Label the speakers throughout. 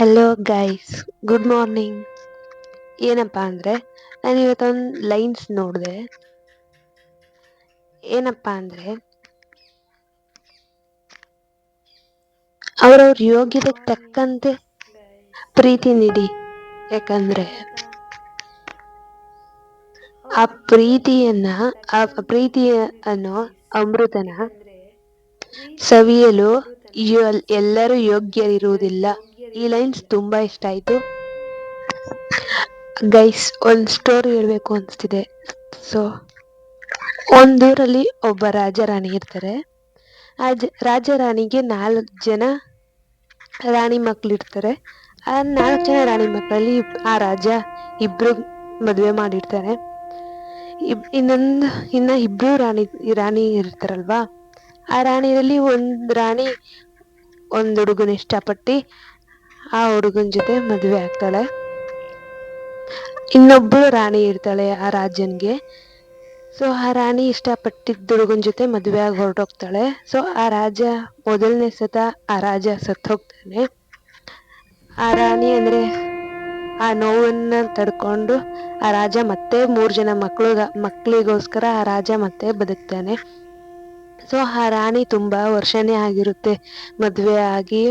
Speaker 1: Hello guys good morning ಏನಪ್ಪ ಅಂದರೆ, ನಾನು ಇವತ್ತೊಂದು ಲೈನ್ಸ್ ನೋಡಿದೆ. ಏನಪ್ಪ ಅಂದರೆ, ಅವರವ್ರ ಯೋಗ್ಯತೆಗೆ ತಕ್ಕಂತೆ ಪ್ರೀತಿ ನೀಡಿ. ಯಾಕಂದರೆ, ಆ ಪ್ರೀತಿಯನ್ನ, ಆ ಪ್ರೀತಿಯ ಅನ್ನೋ ಅಮೃತನ ಸವಿಯಲು ಯಲ್- ಎಲ್ಲರೂ ಯೋಗ್ಯರಿರುವುದಿಲ್ಲ. ಈ ಲೈನ್ಸ್ ತುಂಬಾ ಇಷ್ಟ ಆಯ್ತು. ಗೈಸ್ ಒಂದ್ ಸ್ಟೋರಿ ಹೇಳ್ಬೇಕು ಅನ್ಸ್ತಿದೆ. ಸೊ ಒಂದೂರಲ್ಲಿ ಒಬ್ಬ ರಾಜ ರಾಣಿ ಇರ್ತಾರೆ. ಆ ರಾಜ ರಾಣಿಗೆ ನಾಲ್ಕು ಜನ ರಾಣಿ ಮಕ್ಳು ಇರ್ತಾರೆ. ಆ ನಾಲ್ಕು ಜನ ರಾಣಿ ಮಕ್ಕಳಲ್ಲಿ ಆ ರಾಜ ಇಬ್ರು ಮದುವೆ ಮಾಡಿರ್ತಾರೆ. ಇಬ್, ಇನ್ನೊಂದು, ಇನ್ನ ಇಬ್ರು ರಾಣಿ ರಾಣಿ ಇರ್ತಾರಲ್ವಾ? ಆ ರಾಣಿಯಲ್ಲಿ ಒಂದ್ ರಾಣಿ, ಒಂದ್ ಹುಡುಗನ ಇಷ್ಟಪಟ್ಟು ಆ ಹುಡುಗನ ಜೊತೆ ಮದುವೆ ಆಗ್ತಾಳೆ. ಇನ್ನೊಬ್ಬಳು ರಾಣಿ ಇರ್ತಾಳೆ ಆ ರಾಜನ್ಗೆ. ಸೊ ಆ ರಾಣಿ ಇಷ್ಟಪಟ್ಟಿದ್ದ ಹುಡುಗನ ಜೊತೆ ಮದುವೆ ಆಗಿ ಹೊರಟೋಗ್ತಾಳೆ. ಸೊ ಆ ರಾಜ ಮೊದಲನೇ ಸತ ಆ ರಾಜ ಸತ್ತೋಗ್ತಾನೆ. ಆ ರಾಣಿ ಅಂದ್ರೆ ಆ ನೋವನ್ನ ತಡ್ಕೊಂಡು ಆ ರಾಜ ಮತ್ತೆ ಮೂರು ಜನ ಮಕ್ಳು ಮಕ್ಕಳಿಗೋಸ್ಕರ ಆ ರಾಜ ಮತ್ತೆ ಬದುಕ್ತಾನೆ. ಸೊ ಆ ರಾಣಿ ತುಂಬಾ ವರ್ಷನೇ ಆಗಿರುತ್ತೆ ಮದುವೆ ಆಗಿ.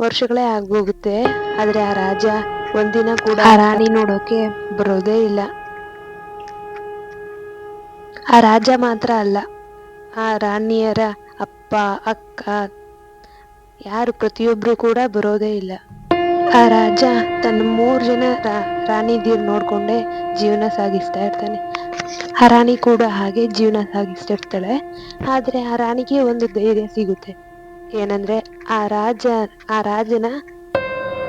Speaker 1: ವರ್ಷಗಳೇ ಆಗೋಗುತ್ತೆ. ಆದ್ರೆ ಆ ರಾಜ ಒಂದಿನ ಕೂಡ ಆ ರಾಣಿ ನೋಡೋಕೆ ಬರೋದೇ ಇಲ್ಲ. ಆ ರಾಜ ಮಾತ್ರ ಅಲ್ಲ ಆ ರಾಣಿಯರ ಅಪ್ಪ ಅಕ್ಕ ಯಾರು ಪ್ರತಿಯೊಬ್ರು ಕೂಡ ಬರೋದೇ ಇಲ್ಲ. ಆ ರಾಜ ತನ್ನ ಮೂರ್ ಜನ ರಾಣಿ ದೀರ್ ನೋಡ್ಕೊಂಡೆ ಜೀವನ ಸಾಗಿಸ್ತಾ ಇರ್ತಾನೆ. ಆ ರಾಣಿ ಕೂಡ ಹಾಗೆ ಜೀವನ ಸಾಗಿಸ್ತಾ ಇರ್ತಾಳೆ. ಆದ್ರೆ ಆ ರಾಣಿಗೆ ಒಂದು ಧೈರ್ಯ ಸಿಗುತ್ತೆ. ಏನಂದ್ರೆ ಆ ರಾಜ, ಆ ರಾಜನ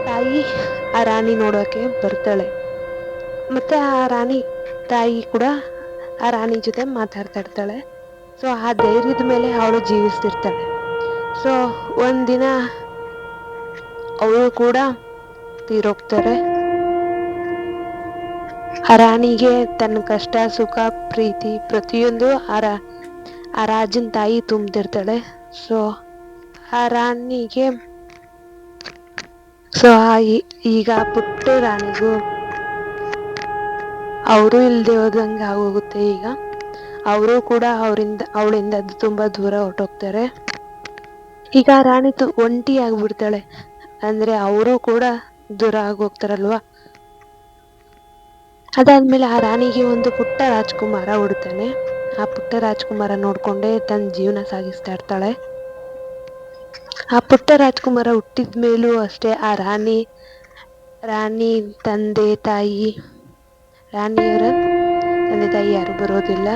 Speaker 1: ತಾಯಿ, ಆ ರಾಣಿ ನೋಡೋಕೆ ಬರ್ತಾಳೆ. ಮತ್ತೆ ಆ ರಾಣಿ ತಾಯಿ ಕೂಡ ಆ ರಾಣಿ ಜೊತೆ ಮಾತಾಡ್ತಾ ಇರ್ತಾಳೆ. ಸೊ ಆ ಧೈರ್ಯದ ಮೇಲೆ ಅವಳು ಜೀವಿಸ್ತಿರ್ತಾಳೆ. ಸೊ ಒಂದಿನ ಅವಳು ಕೂಡ ತೀರೋಗ್ತಾರೆ. ಆ ರಾಣಿಗೆ ತನ್ನ ಕಷ್ಟ, ಸುಖ, ಪ್ರೀತಿ ಪ್ರತಿಯೊಂದು ಆ ರಾ, ಆ ರಾಜನ ತಾಯಿ ತುಂಬ್ತಿರ್ತಾಳೆ. ಸೊ ರಾಣಿಗೆ ಸೊ ಈಗ ಪುಟ್ಟ ರಾಣಿಗೂ ಅವರು ಇಲ್ದೆ ಹೋದಂಗೆ ಆಗೋಗುತ್ತೆ ಈಗ. ಅವರು ಕೂಡ ಅವರಿಂದ, ಅವಳಿಂದ ತುಂಬಾ ದೂರ ಹೊರಟೋಗ್ತಾರೆ. ಈಗ ರಾಣಿ ತು- ಒಂಟಿ ಆಗ್ಬಿಡ್ತಾಳೆ. ಅಂದ್ರೆ ಅವರು ಕೂಡ ದೂರ ಆಗೋಗ್ತಾರಲ್ವಾ? ಅದಾದ್ಮೇಲೆ ಆ ರಾಣಿಗೆ ಒಂದು ಪುಟ್ಟ ರಾಜ್ಕುಮಾರ ಹುಡ್ತಾನೆ. ಆ ಪುಟ್ಟ ರಾಜ್ಕುಮಾರ ನೋಡ್ಕೊಂಡೇ ತನ್ನ ಜೀವನ ಸಾಗಿಸ್ತಾ ಇರ್ತಾಳೆ. ಆ ಪುಟ್ಟ ರಾಜ್ಕುಮಾರ ಹುಟ್ಟಿದ ಮೇಲೂ ಅಷ್ಟೇ ಆ ರಾಣಿ ರಾಣಿ ತಂದೆ ತಾಯಿ, ರಾಣಿಯವರ ತಂದೆ ತಾಯಿ ಯಾರು ಬರೋದಿಲ್ಲ.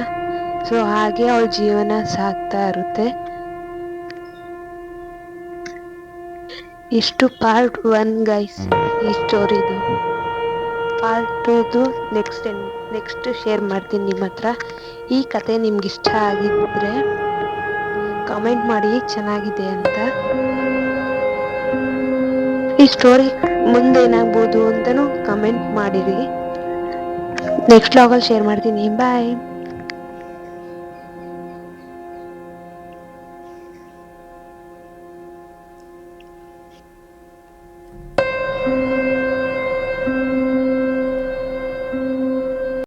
Speaker 1: ಸೊ ಹಾಗೆ ಅವಳ ಜೀವನ ಸಾಗ್ತಾ ಇರುತ್ತೆ. ಇಷ್ಟು ಪಾರ್ಟ್ ಒನ್ ಗೈಸ್ ಈ ಸ್ಟೋರಿದು ಪಾರ್ಟ್ ಟೂದು ನೆಕ್ಸ್ಟ್ ನೆಕ್ಸ್ಟ್ ಶೇರ್ ಮಾಡ್ತೀನಿ ನಿಮ್ಮ ಹತ್ರ. ಈ ಕತೆ ನಿಮ್ಗೆ ಇಷ್ಟ ಆಗಿದ್ರೆ ಕಮೆಂಟ್ ಮಾಡಿ ಚೆನ್ನಾಗಿದೆ ಅಂತ. ಈ ಸ್ಟೋರಿ ಮುಂದೆ ಏನಾಗ್ಬೋದು ಅಂತಲೂ ಕಮೆಂಟ್ ಮಾಡಿರಿ. ನೆಕ್ಸ್ಟ್ ಲಾಗಲ್ಲಿ ಶೇರ್ ಮಾಡ್ತೀನಿ. ಬಾಯ್